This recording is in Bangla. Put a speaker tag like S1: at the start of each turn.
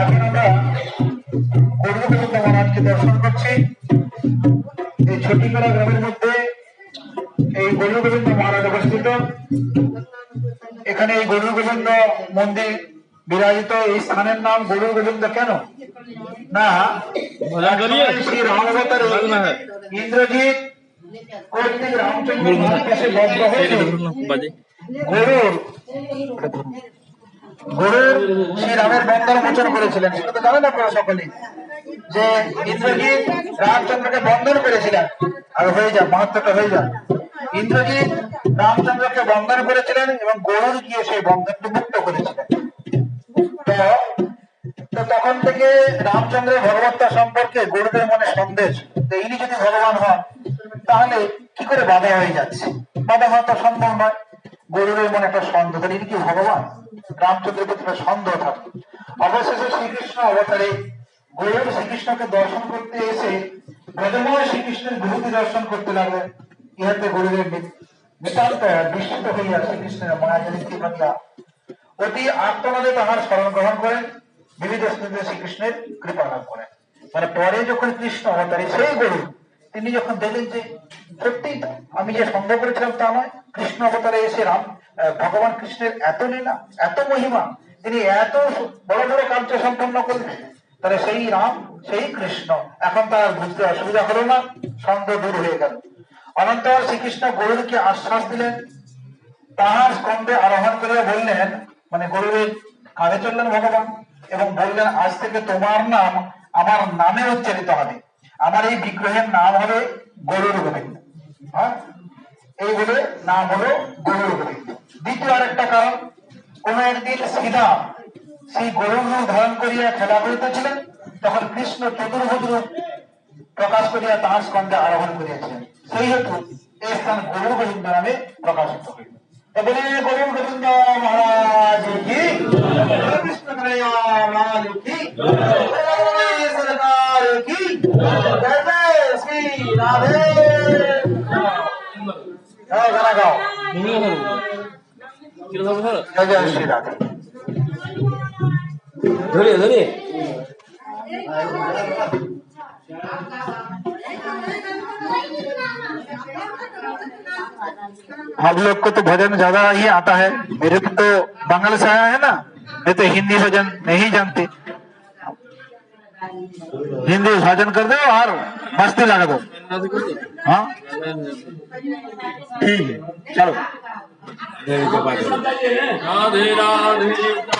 S1: এখন আমরা গৌরগোবিন্দ মহারাজকে দর্শন করছি। এই ছটিপাড়া গ্রামের মধ্যে এই গৌরগোবিন্দ মহারাজ অবস্থিত। এখানে এই গৌরগোবিন্দ মন্দির বিরাজিত। এই স্থানের নাম গৌরগোবিন্দ কেন? না শ্রী রামাবতারে ইন্দ্রজিৎ কর্তৃক রামচন্দ্র মহারাজ হয়েছে গরুর শ্রী রামের বন্ধন মোচন করেছিলেন, সেটা তো জানেন আপনারা যে ইন্দ্রজিৎ রামচন্দ্রকে বন্ধন করেছিলেন। আর হয়ে যা হয়ে যা। ইন্দ্রজিৎ রামচন্দ্রকে বন্ধন করেছিলেন এবং গরুর গিয়ে সেই বন্ধনকে মুক্ত করেছিলেন। তো তখন থেকে রামচন্দ্রের ভগবত্তা সম্পর্কে গরুদের মনে সন্দেশ, যে ইনি যদি ভগবান হন, তাহলে কি করে বাধা হয়ে যাচ্ছে? বাধা হওয়া তো সম্ভব নয়। গরুরের মনে একটা সন্দেহ ইনি কি ভগবান? রামচন্দ্রের প্রতি সন্দেহ থাকে। অবশেষে শ্রীকৃষ্ণ অবতারে গরুর শ্রীকৃষ্ণকে দর্শন করতে এসে ব্রজময় শ্রীকৃষ্ণের বিভূতি দর্শন করতে লাগলেন। ইহাতে গরুরের নিতান্ত বিস্মিত হইয়া শ্রীকৃষ্ণের মায়াজারি কৃপা অতি আত্মনাদে তাহার স্মরণ গ্রহণ করেন। বিবিধ স্মৃতি শ্রীকৃষ্ণের কৃপা লাভ করেন। মানে পরে যখন কৃষ্ণ অবতারে সেই গরু, তিনি যখন দেখলেন যে সত্যি আমি যে সন্দেহ করেছিলাম তা নয়, কৃষ্ণ অবতারে এসে রাম ভগবান কৃষ্ণের এত লীলা, এত মহিমা, তিনি এত বড় বড় কার্য সম্পন্ন করলেন, তাহলে সেই রাম, সেই কৃষ্ণ এখন তার বুঝতে অসুবিধা হলো না, সন্দেহ দূর হয়ে গেল। অনন্তর শ্রীকৃষ্ণ গরুরকে আশ্বাস দিলেন, তাহার স্কন্ধে আরোহণ করে বললেন মানে গরুরের কাঁধে চললেন ভগবান, এবং বললেন, আজ থেকে তোমার নাম, আমার নামে উচ্চারিত হবে। আমার এই বিগ্রহের নাম হবে গরুর গোবিন্দ। হ্যাঁ? এই বলে নাম হলো গরুর গোবিন্দ। দ্বিতীয় আরেকটা কারণ, কোন একদিন শ্রীরাম সেই গরুর ধারণ করিয়া খেলা করিতেছিলেন, তখন কৃষ্ণ চতুর্ভুজ রূপ প্রকাশ করিয়া তাহার স্কন্ধে আরোহণ করিয়াছিলেন। সেই হেতু এই স্থান গরু গোবিন্দ নামে প্রকাশিত হইল। গোবিন্দ हम लोग को तो भजन ज़्यादा ही आता है। मेरे को तो बंगाल से आया है ना, मैं तो हिंदी भजन नहीं जानती। हिंदी भजन कर दो और मस्ती लगा दो। हाँ? ठीक है, चलो।
S2: 네, 이거 맞아요. 라네 라네